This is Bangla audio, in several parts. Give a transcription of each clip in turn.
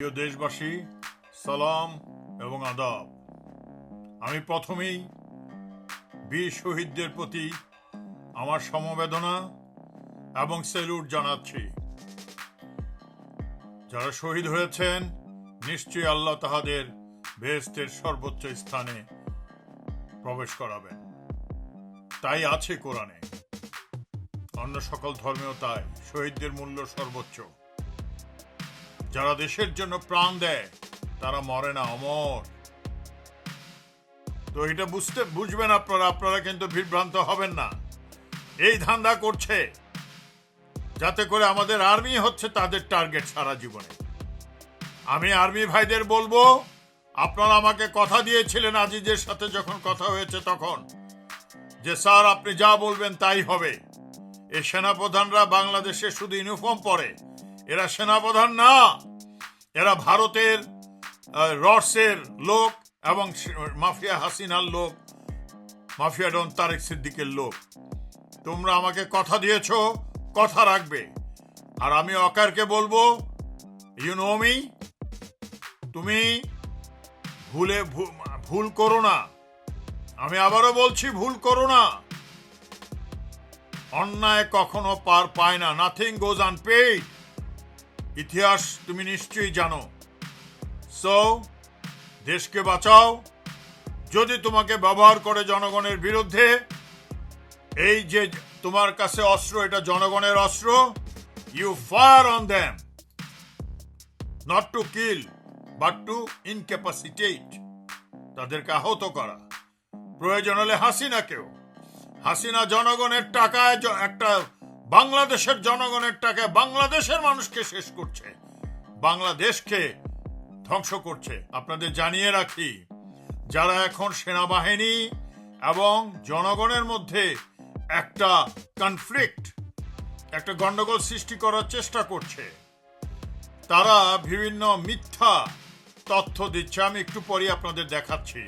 প্রিয় দেশবাসী, সালাম এবং আদাব। আমি প্রথমেই বীর শহীদদের প্রতি আমার সমবেদনা এবং সেলুট জানাচ্ছি। যারা শহীদ হয়েছেন, নিশ্চয়ই আল্লাহ তাহাদের বেহেস্তের সর্বোচ্চ স্থানে প্রবেশ করাবেন। তাই আছে কোরআনে। অন্য সকল ধর্মেও তাই, শহীদদের মূল্য সর্বোচ্চ। যারা দেশের জন্য প্রাণ দেয়, তারা মরে না, অমর। তো এটা বুঝতে, বুঝবেন আপনারা আপনারা কিন্তু বিভ্রান্ত হবেন না। এই ধান্দা করছে, যাতে করে আমাদের আর্মি হচ্ছে তাদের টার্গেট সারা জীবনে। আমি আর্মি ভাইদের বলব, আপনারা আমাকে কথা দিয়েছিলেন আজিজের সাথে যখন কথা হয়েছে তখন, যে স্যার আপনি যা বলবেন তাই হবে। এই সেনাপ্রধানরা বাংলাদেশে শুধু ইউনিফর্ম পরে এরা সেনাপ্রধান না। এরা ভারতের রসের লোক এবং মাফিয়া হাসিনার লোক। মাফিয়া ডন তারেক সিদ্দিকের লোক। তোমরা আমাকে কথা দিয়েছ, কথা রাখবে। আর আমি অকারকে বলব ইউ নো মি তুমি ভুলে ভুল করো না। আমি আবারও বলছি, ভুল করো না। অন্যায় কখনো পার পায় না। নাথিং গোজ আনপেইড ইতিহাস তুমি নিশ্চয়ই জানো। সো দেশকে বাঁচাও। যদি তোমাকে ব্যবহার করে জনগণের বিরুদ্ধে, এই যে তোমার কাছে অস্ত্র, এটা জনগণের অস্ত্র you fire on them not to kill but to incapacitate তাদেরকে আহত করা। প্রয়োজন হলে হাসিনাকেও হাসিনা জনগণের টাকায় একটা বাংলাদেশের জনগণের টাকায় বাংলাদেশের মানুষকে শেষ করছে। বাংলাদেশকে ধ্বংস করছে। আপনাদের জানিয়ে রাখি, যারা এখন সেনাবাহিনী এবং জনগণের মধ্যে একটা কনফ্লিক্ট একটা গন্ডগোল সৃষ্টি করার চেষ্টা করছে, তারা বিভিন্ন মিথ্যা তথ্য দিচ্ছে। আমি একটু পরে আপনাদের দেখাচ্ছি।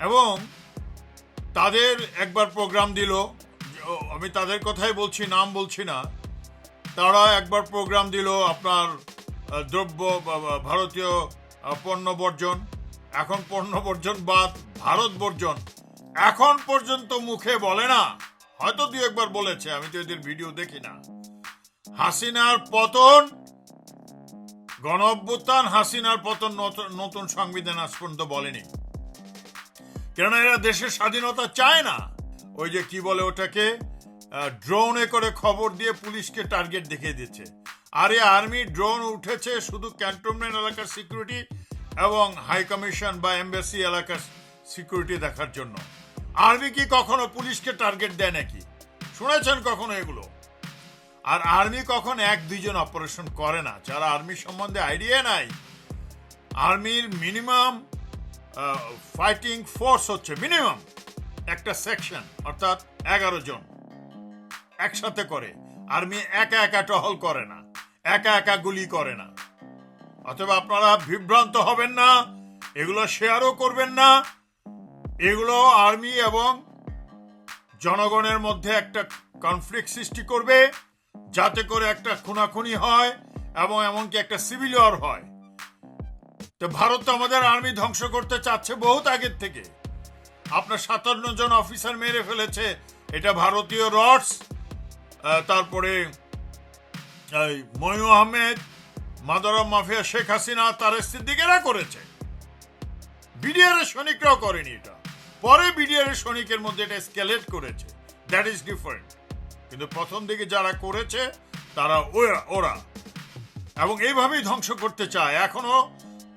এবং তাদের একবার প্রোগ্রাম দিল আমি তাদের কথাই বলছি, নাম বলছি না। তারা একবার প্রোগ্রাম দিল আপনার দ্রব্য ভারতীয় পণ্য বর্জন। এখন পণ্য বর্জন বাদ, ভারত বর্জন। এখন পর্যন্ত মুখে বলে না। হয়তো দু একবার বলেছে, আমি তো এদের ভিডিও দেখি না। হাসিনার পতন, গণ অভ্যুত্থান, হাসিনার পতন নতুন সংবিধান আজ পর্যন্ত বলেনি। কেননা এরা দেশের স্বাধীনতা চায় না। ওই যে কি বলে ওটাকে? ড্রোনে করে খবর দিয়ে পুলিশকে টার্গেট দেখিয়ে দিচ্ছে। আরে আর্মি ড্রোন উঠেছে শুধু ক্যান্টনমেন্ট এলাকার সিকিউরিটি এবং হাই কমিশন বা এমবেসি এলাকার সিকিউরিটি দেখার জন্য। আর্মি কি কখনো পুলিশকে টার্গেট দেয় নাকি? শুনেছেন কখনো এগুলো? আর আর্মি কখন এক দুইজন অপারেশন করে না? যারা আর্মি সম্বন্ধে আইডিয়া নাই আর্মির মিনিমাম ফাইটিং ফোর্স হচ্ছে মিনিমাম একটা সেকশন অর্থাৎ এগারো জন, একসাথে করে। আর্মি একা একা টহল করে না, একা একা গুলি করে না। অথবা আপনারা বিভ্রান্ত হবেন না, এগুলো শেয়ারও করবেন না। এগুলো আর্মি এবং জনগণের মধ্যে একটা কনফ্লিক্ট সৃষ্টি করবে, যাতে করে একটা খুনাখুনি হয় এবং এমনকি একটা সিভিল ওয়ার হয়। তো ভারত তো আমাদের আর্মি ধ্বংস করতে চাচ্ছে বহুত আগের থেকে। আপনার সাতান্ন জন অফিসার মেরে ফেলেছে। এটা ভারতীয় রডস। তারপরে, এই ময়ু আহমেদ মাদারাম মাফিয়া শেখ হাসিনা, তার সিদ্দিকেরা করেছে। বিডিআর এর সৈনিকরাও করেনি এটা। পরে বিডিআর এর সৈনিকের মধ্যে এটা স্কেলেট করেছে। দ্যাট ইজ ডিফারেন্ট কিন্তু প্রথম দিকে যারা করেছে, তারা ওরা ওরা। এবং এইভাবেই ধ্বংস করতে চায়। এখনও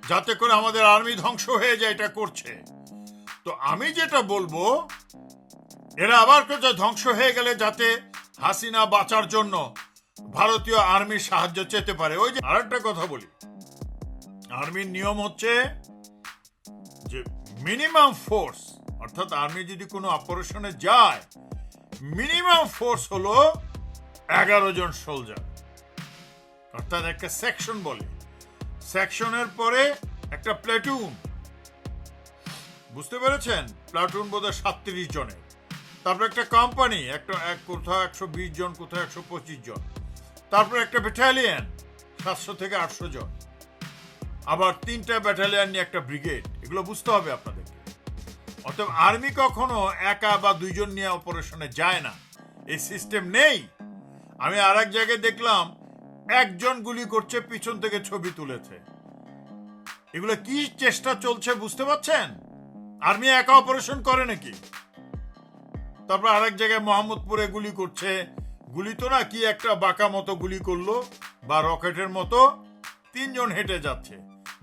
যাতে করে আমাদের আর্মি ধ্বংস হয়ে যায়, এটা করছে। তো আমি যেটা বলব, এরা আবার কোথাও ধ্বংস হয়ে গেলে যাতে হাসিনা বাঁচার জন্য ভারতীয় আর্মির সাহায্য চেতে পারে। ওই যে আরেকটা কথা বলি। আর্মির নিয়ম হচ্ছে যে মিনিমাম ফোর্স, অর্থাৎ আর্মি যদি কোনো অপারেশনে যায়, মিনিমাম ফোর্স হলো এগারো জন সোলজার। অর্থাৎ একটা সেকশন বলে। সেকশনের পরে একটা প্লেটুন। বুঝতে পেরেছেন? প্লাটুন বোধ হয় সাতত্রিশ জনের। তারপর একটা কোম্পানি একটা, এক কোথাও একশো বিশ জন কোথাও একশো পঁচিশ জন। তারপর একটা ব্যাটালিয়ন সাতশো থেকে আটশো জন। আবার তিনটা ব্যাটালিয়ান নিয়ে একটা ব্রিগেড এগুলো বুঝতে হবে আপনাদেরকে। অতএব আর্মি কখনো একা বা দুইজন নিয়ে অপারেশনে যায় না। এই সিস্টেম নেই। আমি আর এক জায়গায় দেখলাম, একজন গুলি করছে, পিছন থেকে ছবি তুলেছে। এগুলো কি চেষ্টা চলছে বুঝতে পারছেন? আর্মি একা অপারেশন করে নাকি? তারপর আরেক জায়গায় মোহাম্মদপুরে গুলি করছে। গুলি তো না কি একটা বাঁকা মতো গুলি করল বা রকেটের মতো, তিনজন হেঁটে যাচ্ছে।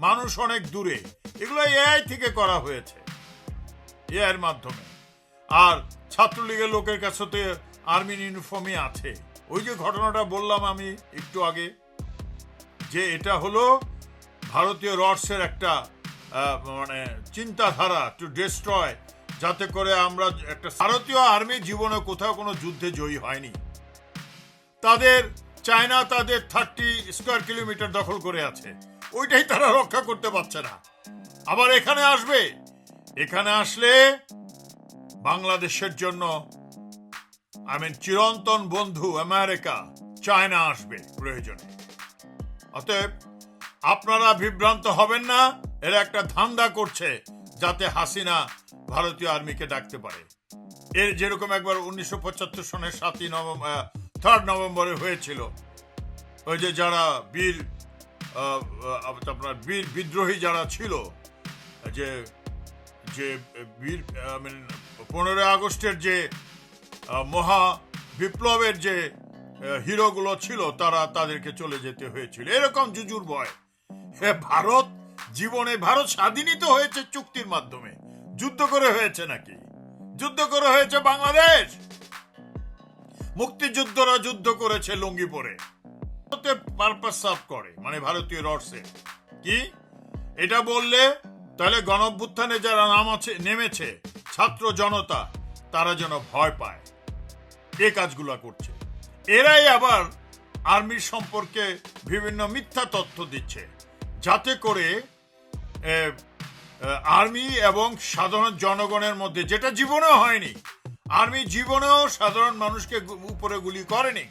মানুষ অনেক দূরে। এগুলো এআই থেকে করা হয়েছে, এআইয়ের মাধ্যমে। আর ছাত্রলীগের লোকের কাছে তো আর্মির ইউনিফর্মই আছে। ওই যে ঘটনাটা বললাম আমি একটু আগে, যে এটা হলো ভারতীয় রডসের একটা মানে চিন্তাধারা টু ডিস্ট্রয় যাতে করে আমরা একটা ভারতীয় আর্মি জীবনে কোথাও কোনো যুদ্ধে জয়ী হয়নি। তাদের, চায়না তাদের থার্টি স্কোয়ার কিলোমিটার দখল করে আছে। ওইটাই তারা রক্ষা করতে পারছে না। আবার এখানে আসবে। এখানে আসলে বাংলাদেশের জন্য আই মিন চিরন্তন বন্ধু আমেরিকা, চায়না আসবে প্রয়োজনে। অতএব আপনারা বিভ্রান্ত হবেন না। এরা একটা ধান্দা করছে যাতে হাসিনা ভারতীয় আর্মিকে ডাকতে পারে। এর যেরকম একবার উনিশশো পঁচাত্তর সনের সাতই নভেম্বর থার্ড নভেম্বরে হয়েছিল। ওই যে যারা বীর আপনার বীর বিদ্রোহী যারা ছিল, যে যে বীর মিন পনেরোই আগস্টের যে মহা বিপ্লবের যে হিরোগুলো ছিল, তারা তাদেরকে চলে যেতে হয়েছিল। এরকম জুজুর ভয়। হে ভারত জীবনে ভারত স্বাধীনই তো হয়েছে চুক্তির মাধ্যমে। যুদ্ধ করে হয়েছে নাকি? যুদ্ধ করে হয়েছে বাংলাদেশ? মুক্তিযুদ্ধরা যুদ্ধ করেছে লুঙ্গি পরে। পারপাস সার্ভ করে মানে ভারতীয় রডসে। কি? এটা বললে তাহলে গণভ্যুত্থানে যারা নাম আছে, নেমেছে, ছাত্র জনতা, তারা যেন ভয় পায়। এ কাজগুলো করছে। এরাই আবার আর্মির সম্পর্কে বিভিন্ন মিথ্যা তথ্য দিচ্ছে। যাতে করে আর্মি এবং সাধারণ জনগণের মধ্যে, যেটা জীবনেও হয়নি, আর্মি জীবনেও সাধারণ মানুষকে উপরে গুলি করেনি।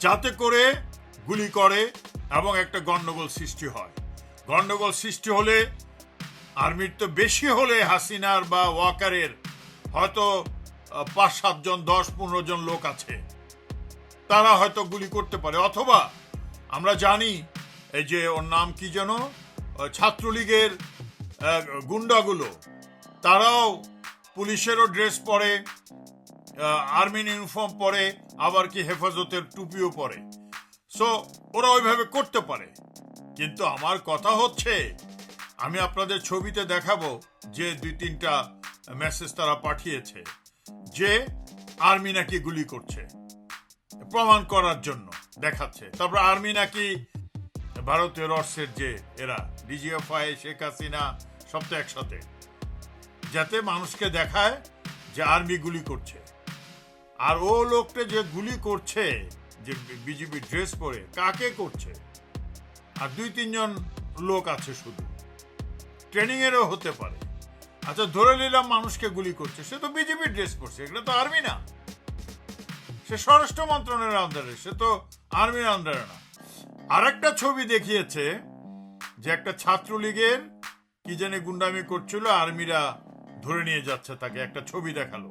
যাতে করে গুলি করে এবং একটা গন্ডগোল সৃষ্টি হয়। গন্ডগোল সৃষ্টি হলে আর্মির তো বেশি হলে হাসিনার বা ওয়াকারের হয়তো পাঁচ সাতজন দশ পনেরো জন লোক আছে। তারা হয়তো গুলি করতে পারে। অথবা আমরা জানি, এই যে ওর নাম কি যেন? ছাত্রলীগের গুন্ডাগুলো, তারাও পুলিশেরও ড্রেস পরে আর্মির ইউনিফর্ম পরে, আবার কি হেফাজতের টুপিও পরে। সো ওরা ওইভাবে করতে পারে। কিন্তু আমার কথা হচ্ছে, আমি আপনাদের ছবিতে দেখাবো যে দুই তিনটা মেসেজ তারা পাঠিয়েছে, যে আর্মি নাকি গুলি করছে, প্রমাণ করার জন্য দেখাচ্ছে। তারপর আর্মি নাকি ভারতীয় রডসের যে এরা ডিজিএফআই, শেখ হাসিনা, সব তো একসাথে। যাতে মানুষকে দেখায় যে আর্মি গুলি করছে। আর ও লোকটা যে গুলি করছে, যে বিজেপি ড্রেস পরে, কাকে করছে? আর দুই তিনজন লোক আছে শুধু। ট্রেনিং এরও হতে পারে। আচ্ছা ধরে নিলাম মানুষকে গুলি করছে। সে তো বিজেপি ড্রেস পরছে, এগুলো তো আর্মি না। সে স্বরাষ্ট্র মন্ত্রণালয়ের আন্ডারে সে তো আর্মির আন্ডারে না। আরেকটা ছবি দেখিয়েছে যে একটা ছাত্রলীগের কি জানি গুন্ডামি করছিল, আর্মিরা ধরে নিয়ে যাচ্ছে তাকে, একটা ছবি দেখাল।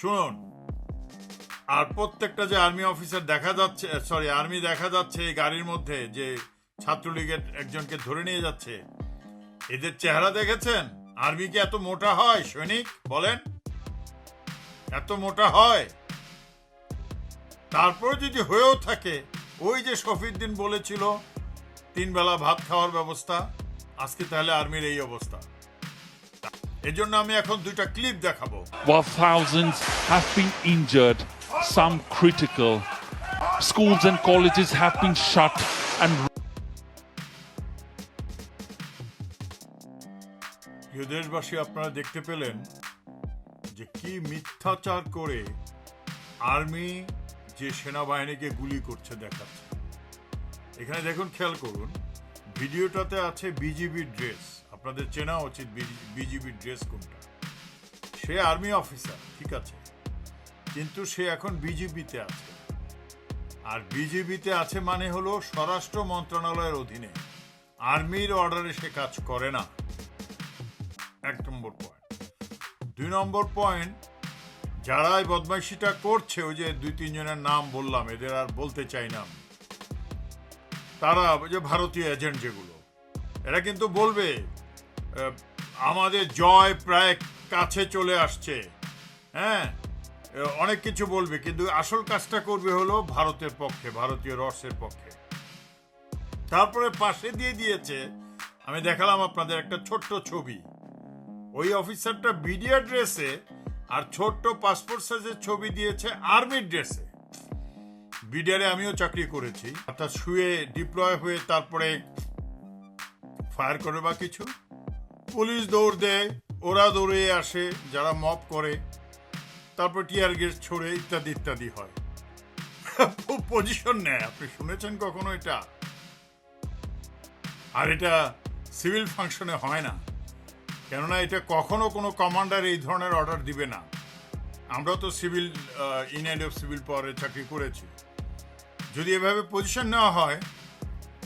শুনুন, আর প্রত্যেকটা যে আর্মি অফিসার দেখা যাচ্ছে সরি আর্মি দেখা যাচ্ছে এই গাড়ির মধ্যে, যে ছাত্রলীগের একজনকে ধরে নিয়ে যাচ্ছে, এদের চেহারা দেখেছেন? আর্মি কি এত মোটা হয়, সৈনিক? বলেন। এত মোটা হয়। তারপরে যদি হয়েও থাকে, ওই যে শফিউদ্দিন বলেছিল তিন বেলা ভাত খাওয়ার ব্যবস্থা আজকে তাহলে আর্মির এই অবস্থা এজন্য আমি এখন দুইটা ক্লিপ দেখাবো while thousands have been injured, some critical. Schools and colleges have been shut and দেশবাসী আপনারা দেখতে পেলেন যে কি মিথ্যাচার করে আর্মি যে সেনাবাহিনীকে গুলি করছে দেখাচ্ছে এখানে দেখুন, খেয়াল করুন, ভিডিওটাতে আছে বিজিবি ড্রেস আপনাদের চেনা উচিত বিজিবি ড্রেস কোনটা। সে আর্মি অফিসার, ঠিক আছে। কিন্তু সে এখন বিজিবিতে আছে। আর বিজেপিতে আছে মানে হলো স্বরাষ্ট্র মন্ত্রণালয়ের অধীনে। আর্মির অর্ডারে সে কাজ করে না। এক নম্বর পয়েন্ট দুই নম্বর পয়েন্ট যারা এই বদমাইশিটা করছে, ওই যে দুই তিনজনের নাম বললাম, এদের আর বলতে চাই না আমি। তারা যে ভারতীয় এজেন্ট যেগুলো, এরা কিন্তু বলবে আমাদের জয় প্রায় কাছে চলে আসছে। হ্যাঁ অনেক কিছু বলবে, কিন্তু আসল কাজটা করবে হলো ভারতের পক্ষে, ভারতীয় রসের পক্ষে। তারপরে পাশে দিয়ে দিয়েছে, আমি দেখালাম আপনাদের একটা ছোট্ট ছবি। ওই অফিসারটা বিডিআর ড্রেসে আর ছোট্ট পাসপোর্ট সাইজের ছবি দিয়েছে আর্মির ড্রেসে। বিডিআরে আমিও চাকরি করেছি। অর্থাৎ শুয়ে ডিপ্লয় হয়ে তারপরে ফায়ার করে বা কিছু। পুলিশ দৌড় দেয়, ওরা দৌড়ে আসে, যারা মপ করে। তারপর টিয়ার গ্যাস ছড়ে ইত্যাদি ইত্যাদি হয়। পজিশন নেয়, আপনি শুনেছেন কখনো এটা? আর এটা সিভিল ফাংশনে হয় না। কেননা এটা কখনো কোনো কমান্ডার এই ধরনের অর্ডার দিবে না। আমরা তো সিভিল ইন অফ সিভিল পাওয়ারে চাকরি করেছি। যদি এভাবে পজিশন নেওয়া হয়,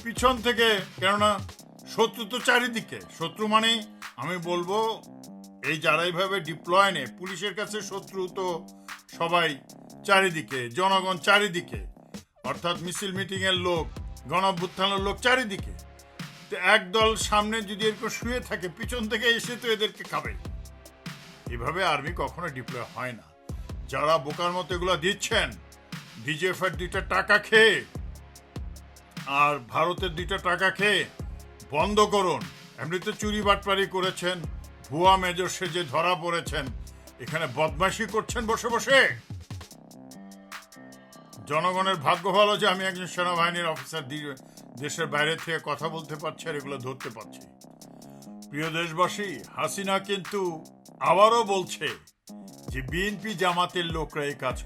পিছন থেকে, কেননা শত্রু তো চারিদিকে। শত্রু মানেই আমি বলব, এই যারা এইভাবে ডিপ্লয় নেয়, পুলিশের কাছে শত্রু তো সবাই চারিদিকে, জনগণ চারিদিকে। অর্থাৎ মিছিল মিটিং এর লোক গণভ্যুত্থানের লোক চারিদিকে। তো একদল সামনে যদি এরকম শুয়ে থাকে, পিছন থেকে এসে তো এদেরকে খাবে। এভাবে আর্মি কখনো ডিপ্লয় হয় না। যারা বোকার মতো এগুলো দিচ্ছেন ডিজিএফ দুইটা টাকা খেয়ে, আর ভারতের দুইটা টাকা খেয়ে বন্ধ করুন। এমনিতে চুরি বাটপারি করেছেন, ভুয়া মেজর সেজে ধরা পড়েছেন, এখানে বদমাশি করছেন বসে বসে। জনগণের ভাগ্য ভালো যে আমি একজন সেনাবাহিনীর অফিসার দেশের বাইরে থেকে কথা বলতে পারছি আর এগুলো ধরতে পারছি। প্রিয় দেশবাসী, হাসিনা কিন্তু আবারও বলছে যে, বিএনপি জামাতের লোকরা এই কাজ